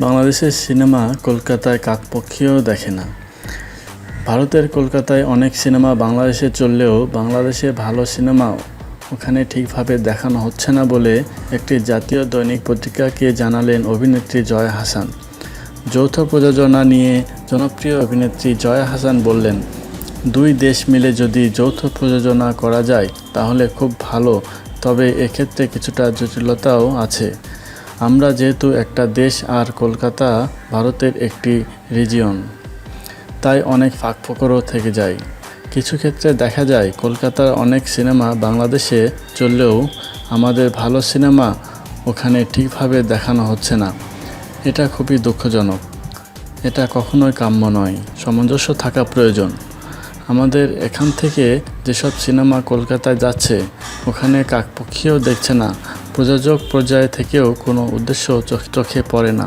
বাংলাদেশের সিনেমা কলকাতায় কাকপক্ষীয় দেখে না। ভারতের কলকাতায় অনেক সিনেমা বাংলাদেশে চললেও বাংলাদেশে ভালো সিনেমা ওখানে ঠিকভাবে দেখানো হচ্ছে না বলে একটি জাতীয় দৈনিক পত্রিকাকে জানালেন অভিনেত্রী জয়া হাসান। যৌথ প্রযোজনা নিয়ে জনপ্রিয় অভিনেত্রী জয়া হাসান বললেন, দুই দেশ মিলে যদি যৌথ প্রযোজনা করা যায় তাহলে খুব ভালো, তবে এক্ষেত্রে কিছুটা জটিলতাও আছে। আমরা যেহেতু একটা দেশ আর কলকাতা ভারতের একটি রিজিয়ন তাই অনেক ফাঁকফোকরও থেকে যায়। কিছু ক্ষেত্রে দেখা যায়, কলকাতার অনেক সিনেমা বাংলাদেশে চললেও আমাদের ভালো সিনেমা ওখানে ঠিকভাবে দেখানো হচ্ছে না। এটা খুবই দুঃখজনক। এটা কখনোই কাম্য নয়, সামঞ্জস্য থাকা প্রয়োজন। আমাদের এখান থেকে যেসব সিনেমা কলকাতায় যাচ্ছে, ওখানে কাকপক্ষীও দেখছে না প্রযোজক পর্যায় থেকেও কোনো উদ্দেশ্য চোখে পড়ে না।